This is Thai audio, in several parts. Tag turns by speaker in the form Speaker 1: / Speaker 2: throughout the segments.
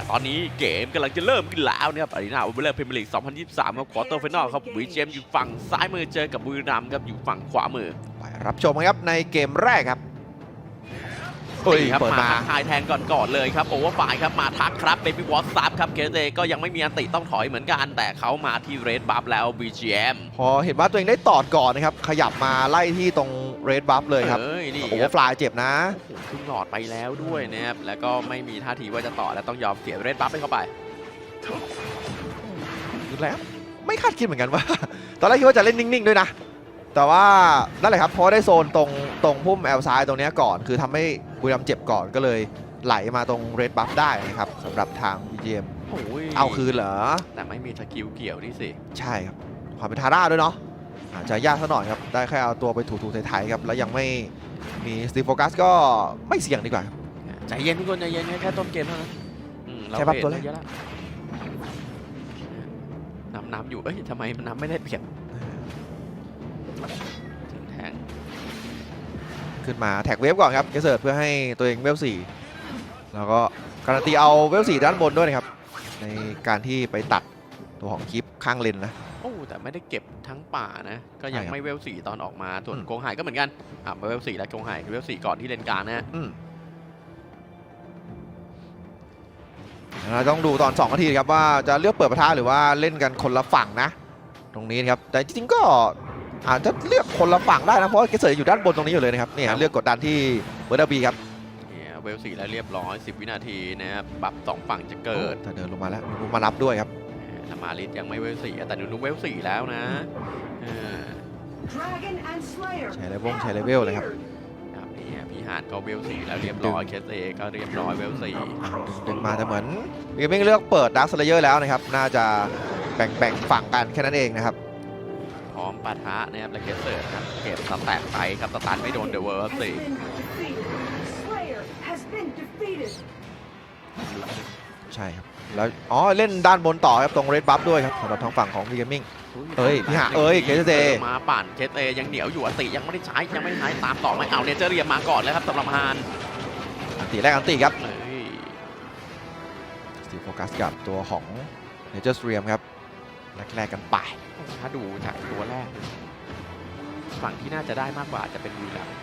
Speaker 1: แต่ตอนนี้เกมกำลังจะเริ่มขึ้นแล้วนะครับอารีนาโอเลอร์พรีเมียร์ลีก 2023 ครับควอเตอร์ไฟนอลครับวีเจมอยู่ฝั่งซ้ายมือเจอกับบุรีรัมย์ครับอยู่ฝั่งขวามือ
Speaker 2: ไปรับชมครับในเกมแรกครับ เฮ้ย
Speaker 1: นี่ครับ
Speaker 2: เปิด
Speaker 1: มา
Speaker 2: มา
Speaker 1: ทักทายแทนก่อนก่อนๆเลยครับโอเวอร์ไฟครับมาทักครับเบบี้วอตซับครับเคเจก็ยังไม่มีอันติต้องถอยเหมือนกัน แต่เขามาที่เรดบัฟแล้ว BGM
Speaker 2: พอเห็นว่าตัวเองได้ตอดก่อนนะครับ ขยับมาไล่ที่ตรงเรดบัฟเลยครับ
Speaker 1: เอ้ยนี่
Speaker 2: โอ้
Speaker 1: ครับ
Speaker 2: ฟลายเจ็บนะ
Speaker 1: โอ้โหขึ้นหลอดไปแล้วด้วยนะครับ แล้วก็ไม่มีท่าทีว่าจะต่อและต้องยอมเสียเรดบัฟให้เข้าไป
Speaker 2: แล้วไม่คาดคิดเหมือนกันว่า ตอนแรกคิดว่าจะเล่นนิ่งๆด้วยนะ แต่ว่านั่นแหละครับเพราะได้โซนตรงตรงพุ่มแอลซ้ายตรงเนี้ยก่อน คือทำให้บุรีรัมย์เจ็บก่อนก็เลยไหลมาตรงเรดบัฟได้นะครับสำหรับทาง BGM
Speaker 1: โอ้ย
Speaker 2: เอาคืนเหรอ
Speaker 1: แต่ไม่มีสกิลเกี่ยวนี่สิ
Speaker 2: ใช่ครับความเป็นทาร่าด้วยเนาะอาจจะยากซะหน่อยครับ ได้แค่เอาตัวไปถูๆไทยๆครับ แล้วยังไม่มีสตีฟโฟกัสก็ไม่เสี่ยงดีกว่าครับ
Speaker 1: ใจเย็นทุกคนใจเย็นแค่ต้นเกมเท่านั้นอืมเรา
Speaker 2: แค่บัฟตัวแรก
Speaker 1: เห็นเยอะแล้วนำนำอยู่ เอ้ยทำไมมันนำไม่ได้เปรียบ
Speaker 2: ขึ้นมาแท็กเวฟก่อนครับเกสเซิร์ตเพื่อให้ตัวเองเวลสี่แล้วก็การันตีเอาเวลสี่ด้านบนด้วยนะครับ ในการที่ไปตัดตัวของคลิปข้างเลนนะ
Speaker 1: โอ้แต่ไม่ได้เก็บทั้งป่านะ ก็ยัง
Speaker 2: ใช่ครับ
Speaker 1: ไม่เวลสี่ตอนออกมาส่วน
Speaker 2: อืม
Speaker 1: โกงหายก็เหมือนกันอะมาเวลสี่แล้วโกงหายเวลสี่ก่อนที่เลนกลารนะ
Speaker 2: อืมเราต้องดูตอน2นาทีครับว่าจะเลือกเปิดประทะหรือว่าเล่นกันคนละฝั่งนะ ตรงนี้นะครับแต่จริงๆก็ อาจจะเลือกคนละฝั่งได้นะเพราะว่าเกสเซอร์อยู่ด้านบนตรงนี้อยู่เลยนะครับเนี่ยเลือกกดดันที่เบอร์ดาบีครับ
Speaker 1: เนี่ยเวลสี่แล้วเรียบร้อย 10 วินาทีนะครับปรับสองฝั่งจะเกิด
Speaker 2: แต่เดินลงมาแล้วนุมารับด้วยครับ
Speaker 1: ธมาริสยังไม่เวลสี่แต่นุนุเวลสี่แล้วนะเออ
Speaker 3: Dragon and Slayer
Speaker 2: ใช้เลเวลใช้เลเวลเลยครับ
Speaker 1: ครับนี่ฮะพี่หานก็เวลสี่แล้วเรียบร้อยเคสเอก็เรียบร้อยเวลสี่
Speaker 2: ดึงมาแต่เหมือนมีไม่เลือกเปิดดักสเลเยอร์แล้วนะครับ น่าจะแบ่งแบ่งฝั่งกันแค่นั้นเองนะครับ
Speaker 1: พร้อม ปะทะนะครับและเคสเซอร์นะครับเก็บสแต็กไปครับสตันไม่โดนเดอะเวิร์
Speaker 3: has
Speaker 1: สี่
Speaker 3: been defeated. Slayer has been defeated.
Speaker 2: ใช่ครับ แล้ว อ๋อ เล่นด้านบนต่อครับ ตรงเรดบัฟด้วยครับสำหรับทางฝั่งของ v ีเกมมิ่งเอ้ยพี่หาเอ้ย KSJ
Speaker 1: มาปั่นเคสเอยังเหนียวอยู่อติยังไม่ได้ใช้ยังไม่ได้ใช้ตามต่อไม่เอาเนี่ยเจอเรียมมาก่อนแล้วครับสำหรับฮาน
Speaker 2: อันตีแรกอันตีครับ
Speaker 1: เอ้ย
Speaker 2: สตีโฟกัสกับตัวของเนเจอร์สเรียมครับแรกๆกันไป
Speaker 1: ถ้าดูจากตัวแรก ฝั่งที่น่าจะได้มากกว่าจะเป็นวีลัมย์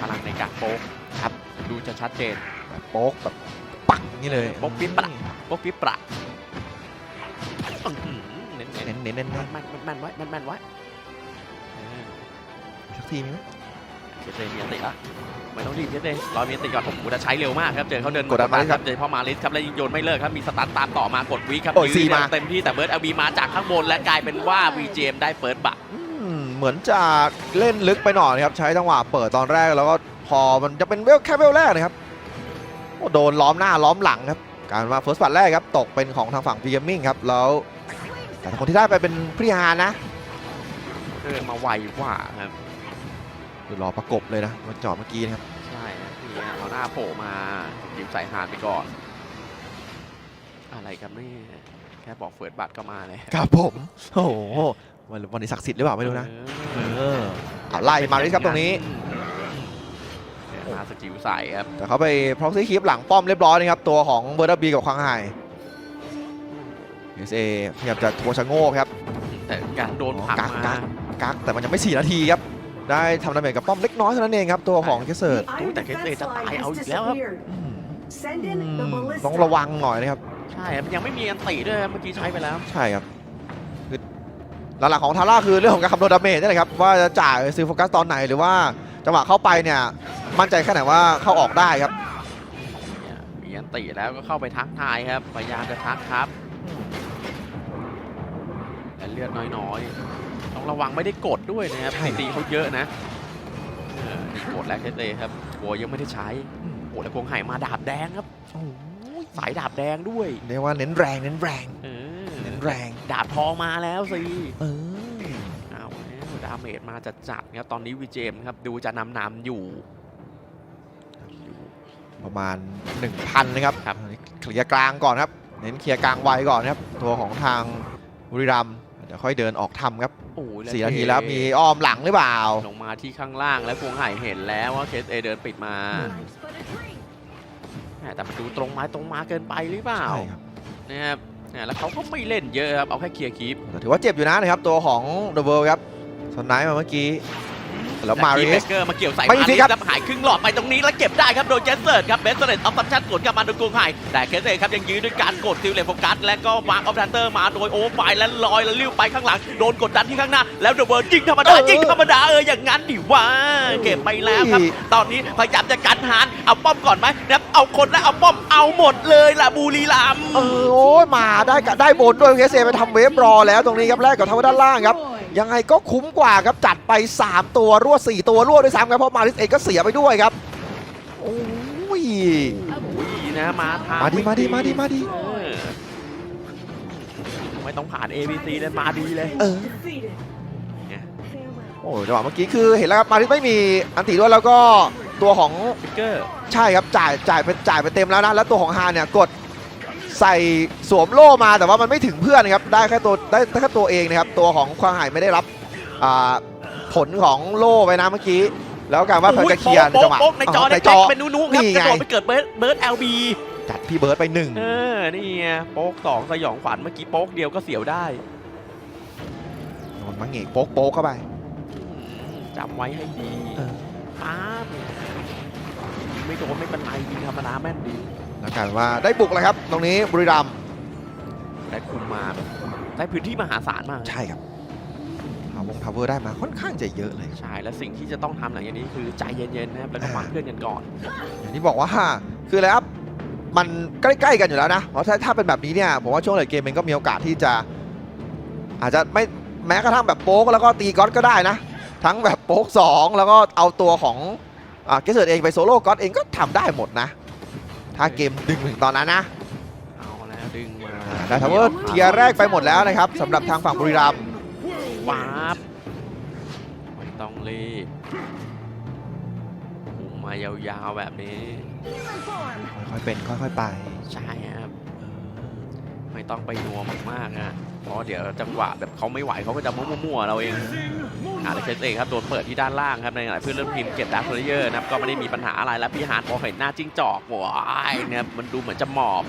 Speaker 1: พลังในการโป๊กครับ ดูจะชัดเจน
Speaker 2: แบบโป๊กแบบปักอย่างนี่เลย
Speaker 1: โป๊กปิ๊บปะโป๊กปิ๊บประอื้อหือเน้นๆ
Speaker 2: เน้นเน้นเน้น
Speaker 1: แม่นแม่นแม่นไว้แม่นแม่นไว้เออ
Speaker 2: สักทีมีไหม
Speaker 1: เคสเอมีอันติละไม่ต้องรีบเคสเอรอมีอันติก่อนผมกูจะใช้เร็วมากครับเจอเขาเดิน
Speaker 2: กดดันมาเลยครับ
Speaker 1: เจอพ่อมาลิสครับแล้วยิงโยนไม่เลิกครับมีสตันตามต่อมากดวีครับ
Speaker 2: โอ้ย
Speaker 1: ยื้
Speaker 2: สี่มา
Speaker 1: เต็มที่แต่เบิร์ดเอบีมาจากข้างบนและกลายเป็นว่าวีเจมได้เปิดบัตร
Speaker 2: อืมเหมือนจะเล่นลึกไปหน่อยนะครับใช้จังหวะเปิดตอนแรกแล้วก็พอมันจะเป็นเวลแค่เวลแรกนะครับโอ้โดนล้อมหน้าล้อมหลังครับการมาเฟิร์สบัตแรกครับตกเป็นของทางฝั่งพีเกมมิ่งครับแล้วแต่คนที่ได้ไปเป็นพริฮานนะ
Speaker 1: เดินมาไวกว่าครับ
Speaker 2: คือรอประกบเลยนะมันจอดเมื่อกี้นะครับ
Speaker 1: ใช่นะนี่ฮะเอาหน้าโผล่มายิงใส่หานไปก่อน อะไรครับนี่แค่บอกเฟิร์สบัตรก็มาเลย
Speaker 2: ครับผม โอ้โหวันวันนี้ศักดิ์สิทธิ์หรือเปล่าไม่รู้นะ
Speaker 1: เออ
Speaker 2: เออเอาไล่มาริสครับตรงนี้
Speaker 1: เดินมาสกิลใส่ครับ
Speaker 2: แต่เขาไปพร็อกซี่คีปหลังป้อมเรียบร้อยนะครับ ตัวของเบอร์ดบีกับควางไฮเอสเอพยายามจะทัวร์ชะโงกครับ
Speaker 1: แต่การโดนผลัก
Speaker 2: กัก
Speaker 1: มา
Speaker 2: กักกักแต่มันยังไม่ 4 นาทีครับ ได้ทำดาเมจกับป้อมเล็กน้อยเท่านั้นเองครับตัวของเคสเซิร์ต
Speaker 3: The iron
Speaker 1: Ui, แต่ KSA
Speaker 3: defense
Speaker 1: จะตาย
Speaker 3: line
Speaker 1: เอา
Speaker 3: has
Speaker 1: อีกแล้วครับ
Speaker 3: disappeared. Send in the
Speaker 2: ต้อง
Speaker 3: ballista.
Speaker 2: ระวังหน่อยนะครับ
Speaker 1: ใช่ครับยังไม่มีอันติด้วยครับเมื่อกี้ใช้ไปแล้ว
Speaker 2: ใช่ครับคือหลักๆของทาร่าคือเรื่องของการคำนวณดาเมจนี่แหละครับว่าจะจ่ายซิลโฟกัสตอนไหนหรือว่าจังหวะเข้าไปเนี่ยมั่นใจแค่ไหนว่าเข้าออกได้ครับ
Speaker 1: เนี่ยมีอันติแล้วก็เข้าไปทักทายครับพยายามจะทักครับแต่เลือดน้อยๆต้อง ระวังไม่ได้กดด้วยนะครับ
Speaker 2: ใช่
Speaker 1: ตีเขาเยอะนะเออนี่กดแล้วเคสเอครับกลัวยังไม่ได้ใช้โอ้แล้วกงไห่มาดาบแดงครับ
Speaker 2: โอ้ย
Speaker 1: สายดาบแดงด้วย
Speaker 2: เรียกว่าเน้นแรงเน้นแรง
Speaker 1: เออ
Speaker 2: เน้นแรง
Speaker 1: ดาบทองมาแล้วสิ
Speaker 2: เออ
Speaker 1: เอาแล้วดาเมจมาจัดจัดๆครับตอนนี้วีเจมส์ครับดูจะนำนำอยู่
Speaker 2: ประมาณ 1,000นะครับ
Speaker 1: ครับ
Speaker 2: เคลียร์กลางก่อนครับ เน้นเคลียร์กลางไวก่อนครับ ตัวของทางบุรีรัมย์ เดี๋ยวค่อยเดินออกทำครับ
Speaker 1: โอ้ย
Speaker 2: สี่นาทีแล้วมีอ้อมหลังหรือเปล่า
Speaker 1: ลงมาที่ข้างล่างแล้วกวงไห่เห็นแล้วว่าเคสเอเดินปิดมาแหมแต่มันดูตรงไม้ตรงมาเกินไปหรือเปล่า
Speaker 2: ใช่ครับ
Speaker 1: นะครับอ่าแล้วเขาก็ไม่เล่นเยอะครับ เอาแค่เคลียร์คีป
Speaker 2: แต่ถือว่าเจ็บอยู่นะนะครับ ตัวของเดอะเวิร์ครับสไนป์มาเมื่อกี้ แล้วมาริ
Speaker 1: เบ
Speaker 2: ส
Speaker 1: เกอร์มาเกี่ยวใส่
Speaker 2: ไม่
Speaker 1: มา
Speaker 2: สิ
Speaker 1: ริส
Speaker 2: ครับ
Speaker 1: ครับหายครึ่งหลอดไปตรงนี้แล้วเก็บได้ครับโดยเจสเซิร์ดครับเบสเซอร์ออฟซัมชันสวนกลับมาโดยกรุงไฮแต่เคสเซอร์ครับยังยืนด้วยการกดซิลเลตโฟกัสและก็มาร์คออฟทันเตอร์มาโดยโอเวอร์ไฟล์และลอยแล้วลิ้วไปข้างหลังโดนกดดันที่ข้างหน้า แล้วเดอะเวิร์ยิงธรรมดายิงธรรมดาเอออย่างนั้นดิว่าเก็บไปแล้วครับ ตอนนี้พยายามจะกันหานเอาป้อมก่อนไหมนะครับเอาคนและเอาป้อมเอาหมดเลยล่ะบุรีรัมย์
Speaker 2: เออโอ้ยมาได้กะได้บนด้วยเคสเอไปทำเวฟรอแล้วตรงนี้ครับแรกกับทาวเวอร์ด้านล่างครับ ยังไงก็คุ้มกว่าครับจัดไป 3 ตัวรวด4ตัวรวดด้วยซ้ำครับเพราะมาริสเองก็เสียไปด้วยครับโอ้ย
Speaker 1: อุ้ยนะมาทาง
Speaker 2: มาดีมาดีมาดีมาดี
Speaker 1: เออไม่ต้องผ่าน A B C เลยมาดีเลย
Speaker 2: เออ
Speaker 3: Defeated.
Speaker 1: Yeah.
Speaker 3: Farewell.
Speaker 2: โอ้จังหวะเมื่อกี้คือเห็นแล้วครับมาริสไม่มีอันติด้วยแล้วก็ตัวของ
Speaker 1: ฟิกเกอร์
Speaker 2: ใช่ครับจ่ายจ่ายไปจ่ายไปเต็มแล้วนะแล้วตัวของฮานเนี่ยกด ใส่สวมโล่มาแต่ว่ามันไม่ถึงเพื่อนนะครับได้แค่ตัวได้ได้แค่ตัวเองนะครับตัวของควางหายไม่ได้รับอ่าผลของโล่ไปนะเมื่อกี้ แล้วการว่าเพิ่นจะเคลียร์ใน
Speaker 1: โป๊
Speaker 2: จังหวะ
Speaker 1: โป๊กในจอ
Speaker 2: ใน
Speaker 1: ใน
Speaker 2: จ
Speaker 1: จ
Speaker 2: อ
Speaker 1: อเป็นนุๆครับ
Speaker 2: นี่
Speaker 1: กระ
Speaker 2: ไง
Speaker 1: โดดไปเกิดเบิร์ดเบิร์ด LB
Speaker 2: จัดพี่เบิร์ดไปหนึ่ง
Speaker 1: เออนี่ไงโป๊กสองสยองขวัญเมื่อกี้โป๊กเดียวก็เสียวได้
Speaker 2: โดนมังเงกโป๊กโป๊กเข้าไป
Speaker 1: อืมจำไว้ให้ดี
Speaker 2: เออ
Speaker 1: ป๊าบไม่โดนไม่เป็นไรยิงธรรมดาแม่นดี
Speaker 2: แล้วกันว่าได้บุกเลยครับ ตรงนี้บุรีรัมย์
Speaker 1: ได้คุมมาแบบได้พื้นที่มหาศาลมาก
Speaker 2: ใช่ครับทาวงทาวเวอร์ได้มาค่อนข้างจะเยอะเลย
Speaker 1: ใช่และสิ่งที่จะต้องทำหลังจากนี้คือใจเย็นๆนะครับแล้วก็ฟังเพื่อนกันก่อน
Speaker 2: อย่างที่บอกว่าคืออะไรครับมันใกล้ๆกันอยู่แล้วนะเพราะถ้าถ้าเป็นแบบนี้เนี่ยผมว่าช่วงเลดเกมเองก็มีโอกาสที่จะ อาจจะไม่แม้กระทั่งแบบโป๊กแล้วก็ตีก๊อตก็ได้นะ ทั้งแบบโป๊กสองแล้วก็เอาตัวของอ่าเกสเซิร์ตเองไปโซโล่ก๊อตเองก็ทำได้หมดนะ ถ้าเกมดึงถึงตอนนั้นนะ
Speaker 1: เอาแล้วดึงมา
Speaker 2: แต่ทาวเวอร์เทียร์แรกไปหมดแล้วนะครับสำหรับทางฝั่งบุรีรัมย์
Speaker 1: ป๊าบไม่ต้องรีบคุมมายาวๆแบบนี้
Speaker 3: Human form.
Speaker 2: ค่อยๆเป็นค่อยๆไป
Speaker 1: ใช่ครับ ไม่ต้องไปนัวมากๆนะ เพราะเดี๋ยวจังหวะแบบเขาไม่ไหวเขาก็จะมั่วๆเราเองอ่าแล้วเคสเองครับโดนเปิดที่ด้านล่างครับในขณะเพื่อนเริ่มทีมเก็บดาร์คเลเยอร์นะครับก็ไม่ได้มีปัญหาอะไรแล้วพี่ฮาร์ดพอเห็นหน้าจิ้งจอกว้ายเนี่ยมันดูเหมือนจะหมอบ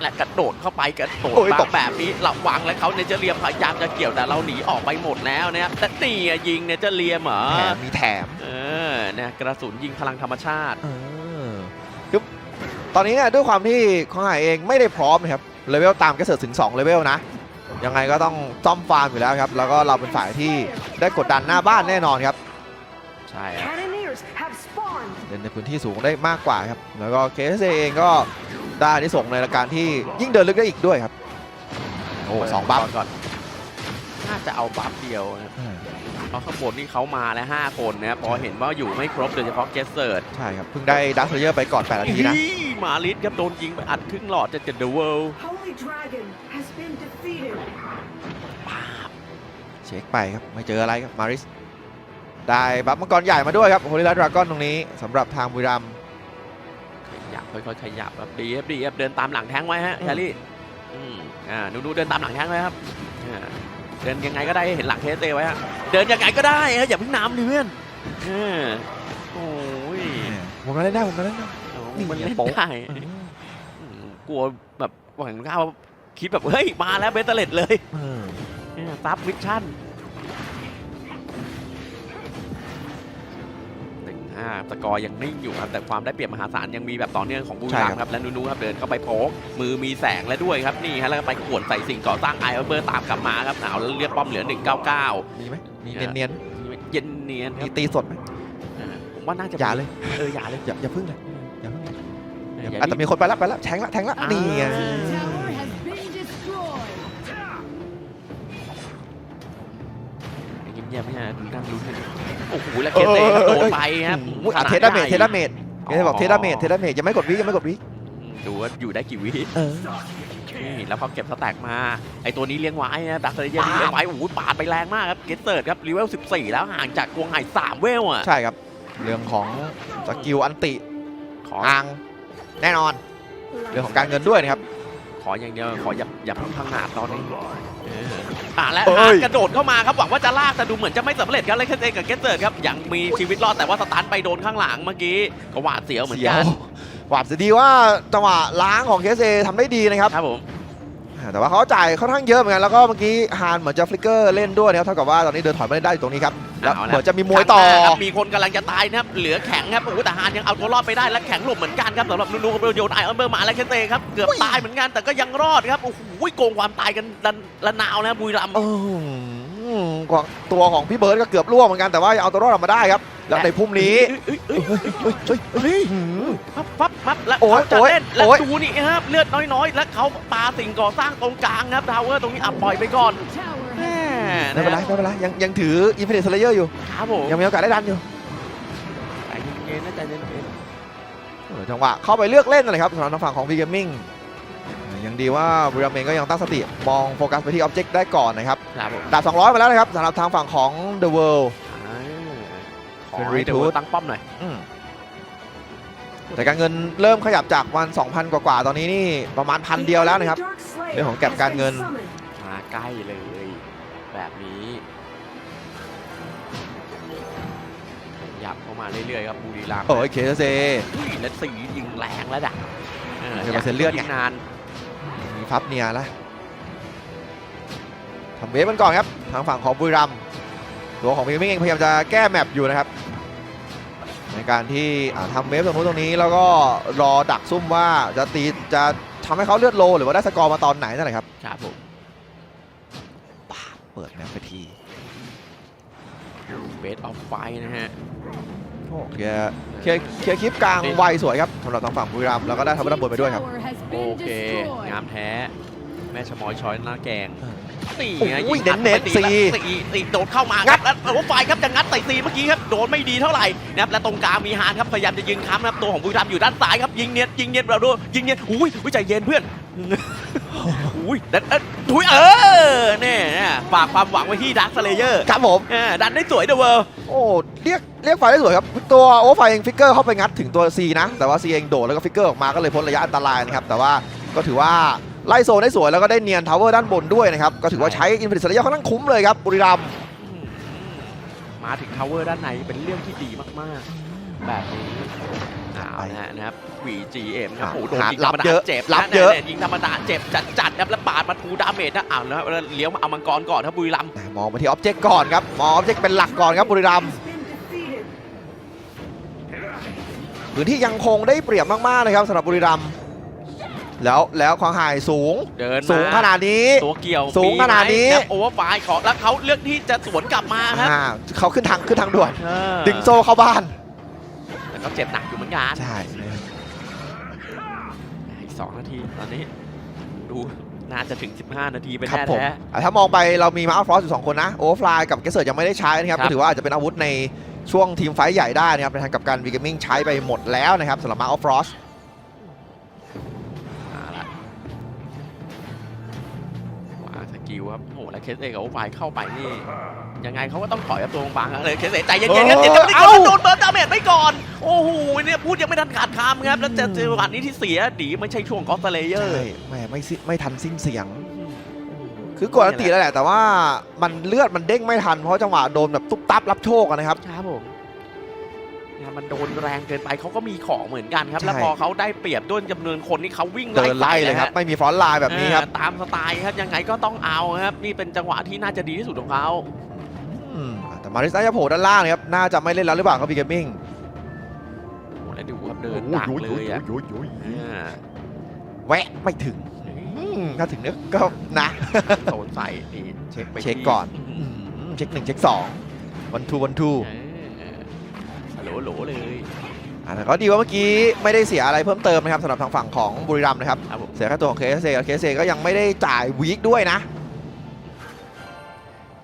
Speaker 1: และกระโดดเข้าไปกระโดดมาแบบนี้ระวังแล้วเขาเนี่ยจะเรียมพยายามจะเกี่ยวแต่เราหนีออกไปหมดแล้วนะครับแต่นี่ยิงเนี่ยจะเรียมเหรอ
Speaker 2: แถมมีแถม
Speaker 1: เออเนี่ยกระสุนยิงพลังธรรมชาติ
Speaker 2: เออคือตอนนี้เนี่ยด้วยความที่ของหายเองไม่ได้พร้อมนะครับ เลเวลตามแกเสิร์ตถึง2เลเวลนะ ยังไงก็ต้องซ่อมฟาร์มอยู่แล้วครับ แล้วก็เราเป็นฝ่ายที่ได้กดดันหน้าบ้านแน่นอนครับ
Speaker 1: ใช่ครับ
Speaker 3: Cannoneers have spawned.
Speaker 2: เล่นในพื้นที่สูงได้มากกว่าครับ แล้วก็เคสเองก็ได้ที่ส่งส์ในรายการที่ยิ่งเดินลึกได้อีกด้วยครับ โอ้สองบัฟ
Speaker 1: ก่อนน่าจะเอาบัฟเดียวนะครับเพราะข้างบนนี่เขามาแล้ว 5 คนนะครับพอเห็นว่าอยู่ไม่ครบโดยเฉพาะเกสเซิร์ด
Speaker 2: ใช่ครับ เพิ่งได้ดัสเซอร์ไปก่อน8นาทีนะ
Speaker 1: มาลิสครับโดนยิงไปอัดครึ่งหลอดจะจะเดอะเวิลด์
Speaker 3: Holy Dragon has been defeated.
Speaker 2: เช็คไปครับ ไม่เจออะไรครับ มาริส ได้บัฟมังกรใหญ่มาด้วยครับโฮลิลาดราก้อนตรงนี้สำหรับทางบุรีรัมย์
Speaker 1: ขยับค่อยๆขยับครับดีครับดีครับเดินตามหลังแท้งไว้ฮะ
Speaker 2: อืม
Speaker 1: แฮร์รี่อืมอ่าหนูๆเดินตามหลังแท้งไว้ครับอ่าเดินยังไงก็ได้ให้เห็นหลังเทสเตไว้ฮะเดินยังไงก็ได้ฮะอย่าเพิ่งน้ำดิเพื่อนเออโอ้ย
Speaker 2: ผมมาเล่นได้ผมมาเล่นได้
Speaker 1: โอ้
Speaker 2: นี่
Speaker 1: มันเล่น
Speaker 2: โป๊ะ
Speaker 1: ได้อืมกลัวแบบ หวังข้าวคิดแบบ เฮ้ย มาแล้วเบสเตเลตเลย
Speaker 2: เออ
Speaker 1: เนี่ยซับมิชชั่นหนึ่งห้าสกอร์ยังนิ่งอยู่ครับ แต่ความได้เปรียบมหาศาลยังมีแบบต่อเนื่องของบูรัมย์ครับ และนูๆครับ เดินเข้าไปโพกมือมีแสงแล้วด้วยครับนี่ฮะแล้วก็ไปขวนใส่สิ่งก่อสร้างไอเอเบอร์ตามกลับมาครับหนาวแล้วเรียกป้อมเหลือ 199
Speaker 2: มีไหมมีเนียนเนียน
Speaker 1: เย็นเนียน
Speaker 2: ๆ
Speaker 1: ค
Speaker 2: มี
Speaker 1: รับ
Speaker 2: ตีสดไหม
Speaker 1: อ่าผมว่าน่าจะ
Speaker 2: อย่าเลย
Speaker 1: เอออย่าเลย
Speaker 2: อย่าอย่าพึ่งเลยอย่าพึ่งเลย
Speaker 1: อย่า
Speaker 2: อะแต่มีคนไปแล้วไปแล้วแทงละแทงละ
Speaker 1: อ่า
Speaker 2: นี่ไง
Speaker 4: Tower has been destroyed.
Speaker 1: เงียบๆไม่ใช่ดูนั่งลุ้นกันโอ้โหแล้วเคสเตครับโดนไปครับ
Speaker 2: อุ้ยอะ
Speaker 1: ขน
Speaker 2: เทสดาเมจ
Speaker 1: ใหญ่
Speaker 2: เทสดาเมจเทสบอกเทสดาเมจเทสดาเมจยังไม่กดวิยังไม่กดวิ
Speaker 1: อืมดูว่าอยู่ได้กี่วิ
Speaker 2: เออ
Speaker 1: นี่แล้วเขาเก็บสแต็กมา ไอตัวนี้เลี้ยงไว้นะดักเซเยอร์เลี้ยงไว้โอ้โหปาดไปแรงมากครับเกตเติร์ดครับรีเวล14 แล้วห่างจากกวงไห่3เวลอะ
Speaker 2: ใช่ครับ เรื่องของสกิลอันติ
Speaker 1: ขอ
Speaker 2: อ่าง แน่นอนเรื่องของการเงินด้วยนะครับ
Speaker 1: ขออย่างเดียวขออย่าอย่าเพิ่งพังงาดตอนนี้เอออ่าและ
Speaker 2: เอ้
Speaker 1: หายกระโดดเข้ามาครับหวังว่าจะลากแต่ดูเหมือนจะไม่สำเร็จครับเลยแค่เกับเกสเตอร์ครับยังมีชีวิตรอดแต่ว่าสตาร์ทไปโดนข้างหลังเมื่อกี้ก็หวาดเสียวเหมือน
Speaker 2: เสีย
Speaker 1: กั
Speaker 2: วนหวาดเสียดีว่าจังหวะล้างของเคสเอทำได้ดีนะครับ
Speaker 1: ครับผม
Speaker 2: แต่ว่าเขาจ่ายค่อนข้างเยอะเหมือนกันแล้วก็เมื่อกี้ฮานเหมือนจะฟลิกเกอร์เล่นด้วยนะครับเท่ากับว่าตอนนี้เดินถอยไม่ได้อยู่ตรงนี้ครับ แล้ว
Speaker 1: เอาละ
Speaker 2: เหมือนจะมีมวยต่อ
Speaker 1: ข้างหน้าครับมีคนกำลังจะตายนะครับ เหลือแข็งครับโอ้โหแต่ฮานยังเอาตัวรอดไปได้และแข็งหลบเหมือนกันครับสำหรับนูนูกับโยนไอออนเบอร์มาและเคสเตครับ เกือบตายเหมือนกันแต่ก็ยังรอดครับ โอ้โหโกงความตายกันระระนาวนะบุรีรัมย์
Speaker 2: เออกว่าตัวของพี่เบิร์ดก็เกือบล่วงเหมือนกันแต่ว่ายังเอาตัวรอดออกมาได้ครับแล้วในพุ่มนี้
Speaker 1: เอ้ยเอ้ยเอ้ย
Speaker 2: เฮ้ยเฮ้ยเฮ้ยหืม
Speaker 1: พับพับพับแล้ว
Speaker 2: โอ้ย
Speaker 1: เขาจะเล่น
Speaker 2: โอ้ย
Speaker 1: แล้ว
Speaker 2: โอ้ย
Speaker 1: ดูนี่ครับเลือดน้อยๆ แล้วเขาปาสิ่งก่อสร้างตรงกลางครับทาวเวอร์ตรงนี้อะปล่อยไปก่อน
Speaker 2: ไม่เป็นไรไม่เป็นไรยังยังถืออินฟินิตเลเยอร์อยู่
Speaker 1: ครับผม
Speaker 2: ยังมีโอกาสได้ดันอยู่
Speaker 1: ใจเย็นๆนะใจเย็น
Speaker 2: เออจังหวะเข้าไปเลือกเล่นอะไรครับสำหรับทางฝั่งของวีเกมมิ่งยังดีว่าบริรามย์เองก็ยังตั้งสติ มองโฟกัสไปที่ออบเจกต์ได้ก่อนนะครับ
Speaker 1: ๆครับผม
Speaker 2: ดาบ200มาแล้วนะครับสำหรับทางฝั่งของ The World
Speaker 1: อ่าขอ
Speaker 2: เป็น
Speaker 1: ให้เดี๋ยว
Speaker 2: retweet
Speaker 1: ตั้งป้อมหน่อย
Speaker 2: อืมแต่การเงินเริ่มขยับจากวัน 2,000 กว่าๆ ตอนนี้นี่ประมาณพันเดียวแล้วนะครับ เรื่องของแก็บการเงิน
Speaker 1: มาใกล้เลย มาเรื่อยๆครับบุรีรัมย์
Speaker 2: โอ้ยเคเซ
Speaker 1: อุ้ยแล้วสียิงแรงแล้วด่ะ
Speaker 2: เดี๋ยวมาเซ็นเลือดไง
Speaker 1: ยินาน
Speaker 2: มีฟับเนียละทำเวฟมันก่อนครับ ทางฝั่งของบุรีรัมย์ตัวของพีมิงเองพยายามจะแก้แมปอยู่นะครับ ในการที่อ่าทำเวฟตรงนู้นตรงนี้แล้วก็รอดักซุ่มว่าจะตีจะทำให้เขาเลือดโล หรือว่าได้สกอร์มาตอนไหนนั่นแหละครับ
Speaker 1: ครับผม
Speaker 2: ป้าบเปิดแมปไปที
Speaker 1: เบสออฟไฟนะฮะ
Speaker 2: โอ้ เคลียร์เคลียร์เคลียร์คลิปกลางไวสวยครับสำหรับทางฝั่งบุรีรัมย์แล้วก็ได้ทำด้านบนไปด้วยครับ
Speaker 4: tower has
Speaker 1: โอ
Speaker 4: been
Speaker 1: เค
Speaker 4: destroyed.
Speaker 1: งามแท้ แม่ชะมอยช้อยหน้าแกง นี่ไง
Speaker 2: โอ้ย
Speaker 1: ยิงอัด
Speaker 2: เน้นๆ
Speaker 1: ไป
Speaker 2: สี่
Speaker 1: แล้วสี่สี่โดดเข้ามาครับแล้วโอ้ไฟครับจะงัดใส่ซีเมื่อกี้ครับโดนไม่ดีเท่าไหร่นะครับและตรงกลางมีฮานครับพยายามจะยิงค้ำนะครับตัวของบุรีรัมย์อยู่ด้านซ้ายครับยิงเนียนยิงเนียนเราดูยิงเนียนอุ้ยอุ้ยใจเย็นเพื่อนอุ้ยดันเอ้ยถุยเออเนี่ยเนี่ยฝากความหวังไว้ที่ดักสเลเยอร์
Speaker 2: ครับผม
Speaker 1: ดันได้สวยเดอะเวิร์
Speaker 2: โอ้เรียกเรียกไฟได้สวยครับ ตัวโอเวอร์ไฟเองฟิกเกอร์เข้าไปงัดถึงตัว C นะ แต่ว่า C เองโดดแล้วก็ฟิกเกอร์ออกมาก็เลยพ้นระยะอันตรายนะครับแต่ว่าก็ถือว่า ไล่โซนได้สวยแล้วก็ได้เนียนทาวเวอร์ด้านบนด้วยนะครับ ก็ถือว่าใช้อินฟินิตระยะค่อนข้างคุ้มเลยครับบุรีรัมย์
Speaker 1: มาถึงทาวเวอร์ด้านในเป็นเรื่องที่ดีมากๆ แบบนี้เอานะฮะนะครับวี GM ครับโอ้โหโดนยิงธรรมดาเจ็บ
Speaker 2: รับเยอะ
Speaker 1: นๆยิงธรรมดาเจ็บจัดๆครับแล้วปาดมาทูดาเมจนะอ้าวแล้วแล้วเลี้ยวมาเอามังกรก่อนครับบุรีรัมย์
Speaker 2: มองมาที่ออบเจกต์ก่อนครับมองออบเจกต์เป็นหลักก่อนครับบุรีรัมย์พื้นที่ยังคงได้เปรียบมากๆนะครับสำหรับบุรีรัมย์ แล้วแล้วควางหายสูง
Speaker 1: เดิน
Speaker 2: สูงขนาดนี้
Speaker 1: ตัวเกี่ยว
Speaker 2: สูงขนาดนี้
Speaker 1: โอเวอร์ไฟขอแล้วเขาเลือกที่จะสวนกลับมาครับ
Speaker 2: อ่าเขาขึ้นทางขึ้นทางด่วน
Speaker 1: เออ
Speaker 2: ดึงโซเข้าบ้าน
Speaker 1: แต่ก็เจ็บหนักอยู่เหมือนกัน
Speaker 2: ใช่
Speaker 1: อีกสองนาทีตอนนี้ ดูน่าจะถึง 15 นาทีเป็น
Speaker 2: ครับ
Speaker 1: แน่
Speaker 2: ผม
Speaker 1: แท้
Speaker 2: อะถ้ามองไปเรามีมาอัลฟรอสอยู่สองคนนะโอเวอร์ฟลายกับเกสเซอร์ยังไม่ได้ใช้นะครับ
Speaker 1: ครับ
Speaker 2: ก็ถือว่าอาจจะเป็นอาวุธในช่วงทีมไฟท์ใหญ่ได้นะครับในทางกับการวีเกมมิ่งใช้ไปหมดแล้วนะครับสำหรับมาอัลฟรอส
Speaker 1: วางสกิลครับโอ้โหแล้วเคสเอกับโอไฟเข้าไปนี่ยังไงเขาก็ต้องถอยกับตัวบางๆเลยเคสเอใจเย็นๆครับเดี๋ยวจะไม่ได้กดโดนเบิร์นดาเมจไปก่อน โอ้โหเนี่ยพูดยังไม่ทันขาดคำครับแล้วเจอจังหวะนี้ที่เสียดีไม่ใช่ช่วงกอสเลเยอ
Speaker 2: ใช่
Speaker 1: ร์
Speaker 2: แหม่ไม่สิ้นไม่ทันสิ้นเสียง คือกดอันตีแล้วแหละแต่ว่ามันเลือดมันเด้งไม่ทันเพราะจังหวะโดนแบบตุ๊บตับรับโชคอะนะครับ
Speaker 1: ครับผม เนี่ยมันโดนแรงเกินไปเขาก็มีของเหมือนกันครับ
Speaker 2: ใช่
Speaker 1: แล้วพอเขาได้เปรียบด้วยจำนวนคนที่เขาวิ่ง
Speaker 2: เดินไล่เลยครับ
Speaker 1: ใส่
Speaker 2: ไม่มีฟรอนต์ไลน์แบบนี้ครับ
Speaker 1: เออตามสไตล์ครับยังไงก็ต้องเอาครับ นี่เป็นจังหวะที่น่าจะดีที่สุดของเขา
Speaker 2: อืมแต่มาริสน่าจะโผล่ด้านล่างนะครับน่าจะไม่เล่นแล้วหรือเปล่าครับวีเกมมิ่ง
Speaker 1: โอ้แล้วดูครับเดินดักเลยอะอ่า
Speaker 2: แวะไม่ถึงอืมถ้าถึงเนี่ยก็นะ
Speaker 1: โซนใส่นี่เช็คไป
Speaker 2: เช็ค
Speaker 1: ที่
Speaker 2: ก่อน
Speaker 1: อื
Speaker 2: อื
Speaker 1: ม
Speaker 2: มเช็คหนึ่งเช็คสองวันทูวันทู
Speaker 1: เออฮัล โหลโหลเลย
Speaker 2: อ่าแต่ก็ดีว่าเมื่อกี้ไม่ได้เสียอะไรเพิ่มเติมนะครับสำหรับทางฝั่งของบุรีรัมย์นะครับ
Speaker 1: ครับผม
Speaker 2: เสียแค่ตัวของเคสเซเคสเซก็ยังไม่ได้จ่ายวีคด้วยนะ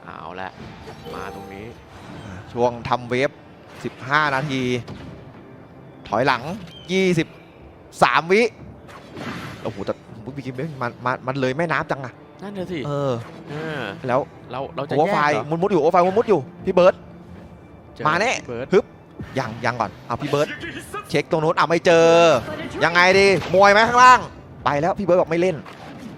Speaker 1: เอาละมาตรงนี้
Speaker 2: ช่วงทำเวฟ 15 นาที ถอยหลัง 23 วิโอ้โหแต่บุ๊กบิ๊กมันมันมันเลยแม่น้ำจังอะ
Speaker 1: นั่นเลยสิ
Speaker 2: เออ
Speaker 1: เออ
Speaker 2: แล้ว
Speaker 1: เราเราจะ
Speaker 2: โอเวอ
Speaker 1: แย
Speaker 2: ร์ไฟ
Speaker 1: กเหรอ
Speaker 2: มุดมุดอยู่โอเวอร์ไฟมุดมุดอยู่ พี่เบิร์ต
Speaker 1: เจอ
Speaker 2: มาแน่
Speaker 1: เบิร์ด
Speaker 2: ยังยังก่อนเอาพี่เบิร์ตเช็คตรงนู้นอะไม่เจอ ยังไงดีมวยไหมข้างล่าง ไปแล้วพี่เบิร์ตบอกไม่เล่น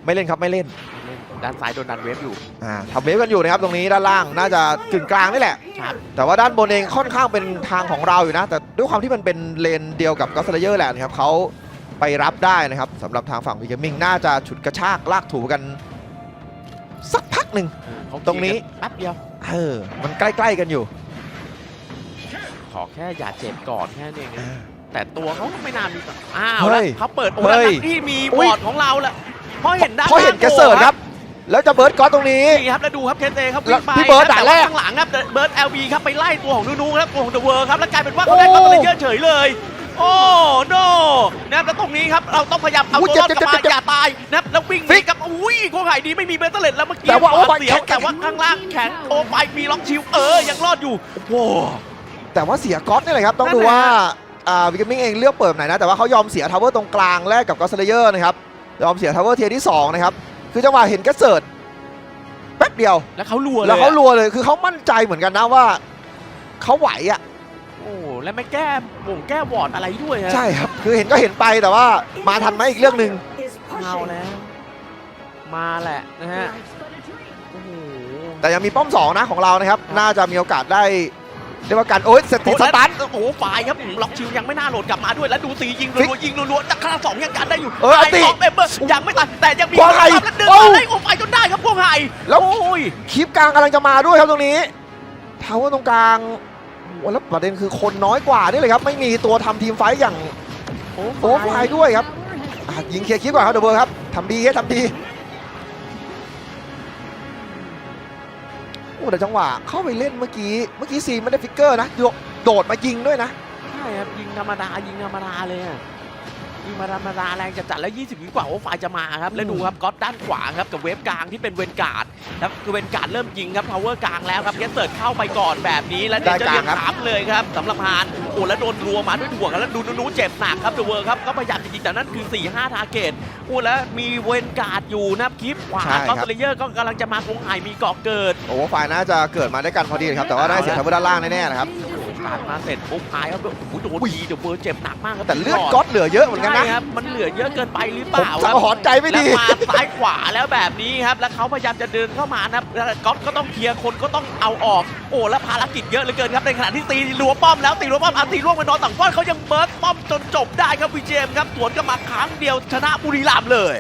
Speaker 2: ไม่เล่นครับไม่เล่น
Speaker 1: เล่นด้านซ้ายโดนดันเวฟอยู่
Speaker 2: อ่าทำเวฟกันอยู่นะครับตรงนี้ด้านล่างน่าจะกึ่งกลางนี่แหละ
Speaker 1: ครับ
Speaker 2: แต่ว่าด้านบนเองค่อนข้างเป็นทางของเราอยู่นะ แต่ด้วยความที่มันเป็นเลนเดียวกับก็สเลเยอร์แหละนะครับเขาไปรับได้นะครับสำหรับทางฝั่งพีเกมมิงน่าจะฉุดกระชากลากถูกัน สักพักหนึ่ง
Speaker 1: เขา
Speaker 2: ตรงนี้
Speaker 1: แป๊บเดียว
Speaker 2: เออมันใกล้ ๆกันอยู่
Speaker 1: ขอแค่อย่าเจ็บก่อนแค่นั้นเองนะ
Speaker 2: อ่า
Speaker 1: แต่ตัวเขาก็ไม่นานมีต่ออ้าว
Speaker 2: เฮ้
Speaker 1: แล้ว
Speaker 2: ย
Speaker 1: เขาเปิดโอ้
Speaker 2: เฮ้
Speaker 1: แล้ว
Speaker 2: ย
Speaker 1: ที่มี
Speaker 2: อุ๊
Speaker 1: บ
Speaker 2: ย
Speaker 1: อร์ดของเราแหละเพราะเห็นด้าน
Speaker 2: เพราะเห็น
Speaker 1: ล่าง
Speaker 2: แกสเซิร์ตครับ แล้วจะเบิร์ดก๊อตตรงนี้
Speaker 1: นี่ครับแล้วดูครับเคเซครับ
Speaker 2: แล้
Speaker 1: วิ่
Speaker 2: ว
Speaker 1: งไป
Speaker 2: พี่เบิร์ด
Speaker 1: คแต่
Speaker 2: ด่านแร
Speaker 1: ว่ากข้างหลังครับเบิร์ดเอลบีครับไปไล่ตัวของนูนูครับตัวของเดอะเวิร์ครับแล้วกลายเป็นว่าเขาได้
Speaker 2: โอ้
Speaker 1: ก็เลยเยอะเฉยเลยโอ้โนนะครับแล้วตรงนี้ครับเราต้องพยายามเอา
Speaker 2: อุ๊ย
Speaker 1: ตัวรอด
Speaker 2: เจ็
Speaker 1: ก
Speaker 2: บ
Speaker 1: ลับ
Speaker 2: เจ็บเจ็บ
Speaker 1: มาอย่าตายนะครับแล้ววิ่งห
Speaker 2: ฟิ
Speaker 1: นี
Speaker 2: ก
Speaker 1: กับอุ้ยโคงไห่ดีไม่มีเบสเตอร์เลตแล้วเมื่อกี้
Speaker 2: แต่ว่าโอ้
Speaker 1: บอลเสียว
Speaker 2: แข็ง
Speaker 1: แต่ว่าข้างล่างแข็งโอ้ไปมีล็อกชิวเออยังรอดอยู่โอ้โห
Speaker 2: แต่ว่าเสียก๊อตนี่แหละครับ ต้องดู
Speaker 1: นั่นแหละ
Speaker 2: ว่าอ่าวิกมิงเองเลือกเปิดไหนนะ แต่ว่าเขายอมเสียทาวเวอร์ตรงกลางแลกกับก็สเลเยอร์นะครับ ยอมเสียทาวเวอร์เทียร์ที่ 2 นะครับ คือจังหวะเห็นแกสเซิร์ตแป๊บเดียว
Speaker 1: แล้วเขารัวเลย
Speaker 2: แล้วเขา
Speaker 1: อะ
Speaker 2: รัวเลยคือเขามั่นใจเหมือนกันนะว่าเขาไหวอะ
Speaker 1: โอ้แล้วไม่แก้วงแก้วอร์ดอะไรด้วยฮะ
Speaker 2: ใช่ครับคือเห็นก็เห็นไปแต่ว่ามาทันไหมอีกเรื่องหนึ่ง
Speaker 3: Is
Speaker 1: เอา
Speaker 3: pushing.
Speaker 1: แล้วมาแหละนะฮะ
Speaker 4: Life's but a dream.
Speaker 1: โอ้โห
Speaker 2: แต่ยังมีป้อมสองนะของเรานะครับ น่าจะมีโอกาสได้ เรียกว่าการโอ๊ยสติสตัน
Speaker 1: โอ้โหฝ่ายครับล็อกชิวยังไม่น่าโหลดกลับมาด้วยแล้วดูสียิง
Speaker 2: ฟิก
Speaker 1: รัวๆยิงรัวๆจากคราสองยังกันได้อยู่
Speaker 2: เอออันติ
Speaker 1: ไสองเบเบอร์ยังไม่ตายแต่ยังมี
Speaker 2: พวกไห่
Speaker 1: ความแล้วดึง
Speaker 2: โอ้
Speaker 1: มาได้โอ้ไปจนได้ครับพวกไห่
Speaker 2: แล้ว
Speaker 1: โอ้ย
Speaker 2: คลิปกลางกำลังจะมาด้วยครับตรงนี้ทาวเวอร์ตรงกลางโอ้แล้วประเด็นคือคนน้อยกว่านี่เลยครับไม่มีตัวทำทีมไฟท์อย่าง
Speaker 1: โอ้
Speaker 2: โอ้ไฟล์ด้วยครับ
Speaker 4: Tower has
Speaker 2: อะยิงเคลียร์คลิปก่อนครับเดอะเบิร์ดครับทำดีครับทำดี อ้แต่จังหวะเข้าไปเล่นเมื่อกี้เมื่อกี้ซีไม่ได้ฟิกเกอร์นะโดโดดมายิงด้วยนะ
Speaker 1: ใช่ครับยิงธรรมดายิงธรรมดาเลยอะ ยิงมาธรรมดาแรงจัดๆแล้ว 20วิกว่าโอ้ฝ่ายจะมาครับแล้วดูครับก๊อตด้านขวาครับกับเวฟกลางที่เป็นเวนการ์ดครับคือเวนการ์ดเริ่มยิงครับทาวเวอร์กลางแล้วครับเกสเซิร์ดเข้าไปก่อนแบบนี้แล้วเดี๋ยวจะ
Speaker 2: ได้ก
Speaker 1: เรี
Speaker 2: ลายง
Speaker 1: ง
Speaker 2: ครับ
Speaker 1: ถามเลยครับสำหรับฮานโอ้แล้วโดนรัวมาด้วยถ่วงแล้วดูนูๆเจ็บหนักครับเดอะเวิร์ครับก็พยายามจะยิงแต่นั่นคือ 4 5ทาร์เกตโอ้แล้วมีเวนการ์ดอยู่นะครับคลิปขวาก็สเลเยอร์ก็กำลังจะมาตรงไห่มีเกาะเกิด
Speaker 2: โอ้ฝ่ายน่าจะเกิดมาด้วยกันพอดีครับแต่ว่าได้เสียทาวเวอร์ด้านล่างแน่ๆนะครับ
Speaker 1: ตัดมาเสร็จปุ๊บหายครับโอ้โหโดนทีเดอะเวิร์เจ็บหนักมากครับ
Speaker 2: แต่เลือดก๊อตเหลือเยอะเหมือนกันนะ
Speaker 1: ใช่ครับมันเหลือเยอะเกินไปหรือเป
Speaker 2: ผม
Speaker 1: ล่าค
Speaker 2: สั
Speaker 1: รั
Speaker 2: ง
Speaker 1: บ
Speaker 2: หรณ์ใจไม่
Speaker 1: แล้ว
Speaker 2: ดี
Speaker 1: มาซ้ายขวาแล้วแบบนี้ครับแล้วเขาพยายามจะเดินเข้ามานะครับแล้วก๊อตก็ต้องเคลียร์คนก็ต้องเอาออก โอ้แล้วภารกิจเยอะเหลือเกินครับในขณะที่ตีรัวป้อมแล้วตีรัวป้อมอันตีร่วงไปนอนต่างฟ้อนเขายังเบิร์ดป้อมจนจบได้ครับวีเจมครับสวนกันมาครั้งเดียวชนะบุรีรัมย์เลย